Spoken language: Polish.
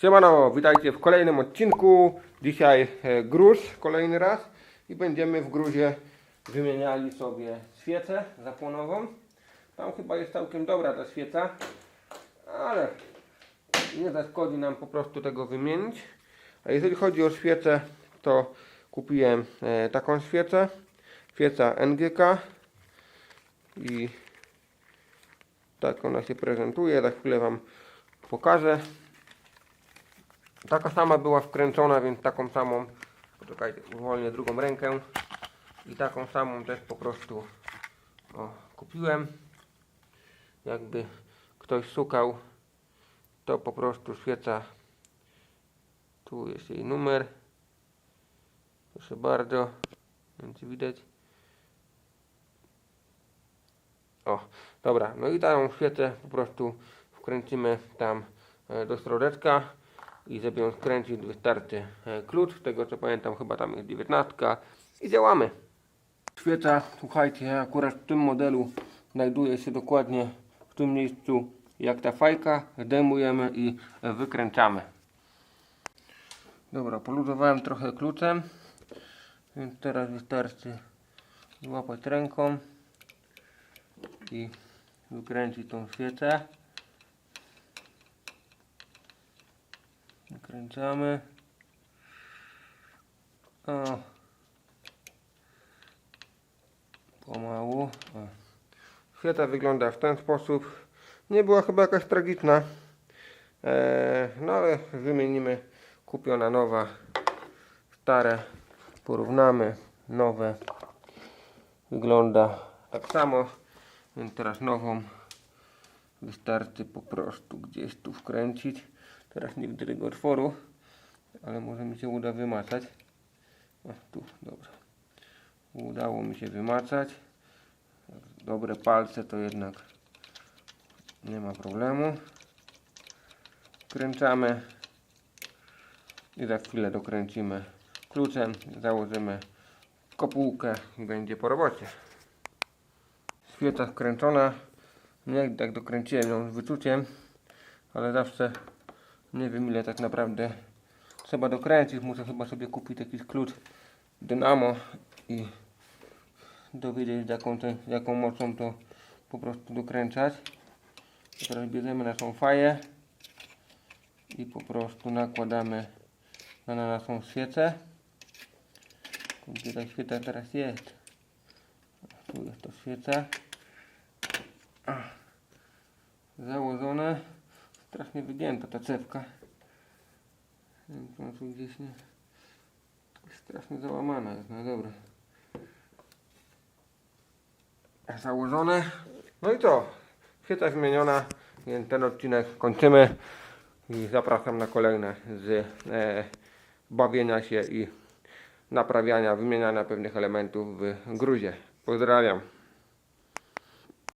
Siemano, witajcie w kolejnym odcinku. Dzisiaj e, gruz kolejny raz i będziemy w gruzie wymieniali sobie świecę zapłonową. Tam chyba jest całkiem dobra ta świeca, ale nie zaszkodzi nam po prostu tego wymienić. A jeżeli chodzi o świecę, to kupiłem e, taką świecę. Świeca NGK i tak ona się prezentuje. Za chwilę Wam pokażę. Taka sama była wkręcona, więc taką samą, poczekajcie, uwolnię drugą rękę i taką samą też po prostu o, kupiłem. Jakby ktoś szukał, to po prostu świeca, tu jest jej numer, proszę bardzo, czy widać. O, dobra, no i tą świecę po prostu wkręcimy tam e, do środeczka i żeby ją skręcić wystarczy e, klucz, z tego co pamiętam chyba tam jest 19 i działamy. Świeca, słuchajcie, akurat w tym modelu znajduje się dokładnie w tym miejscu jak ta fajka, zdejmujemy i wykręcamy. Dobra, poluzowałem trochę kluczem, więc teraz wystarczy złapać ręką i wykręcić tą świecę. Wykręcamy. O. Pomału. O. Świeca wygląda w ten sposób. Nie była chyba jakaś tragiczna. Eee, no ale wymienimy. Kupiona nowa. Stare. Porównamy. Nowe. Wygląda tak samo. Teraz nową wystarczy po prostu gdzieś tu wkręcić. Teraz nie widzę tego otworu, ale może mi się uda wymacać. O, tu, dobra. Udało mi się wymacać. Dobre palce to jednak nie ma problemu. Kręcamy i za chwilę dokręcimy kluczem, założymy kopułkę i będzie po robocie. Świeca skręcona. Nie tak dokręciłem ją z wyczuciem, ale zawsze nie wiem ile tak naprawdę trzeba dokręcić. Muszę chyba sobie kupić jakiś klucz dynamo i dowiedzieć jaką, te, jaką mocą to po prostu dokręcać. Teraz bierzemy naszą faję i po prostu nakładamy na naszą świecę. Gdzie ta świeca teraz jest? Tu jest to świeca. Założone. Strasznie wygięta ta cewka. Nie wiem, czy tu gdzieś nie... Strasznie załamana jest, no dobra. Założone. No i co? Świeca zmieniona, więc ten odcinek kończymy. I zapraszam na kolejne z e, bawienia się i naprawiania, wymieniania pewnych elementów w gruzie. Pozdrawiam.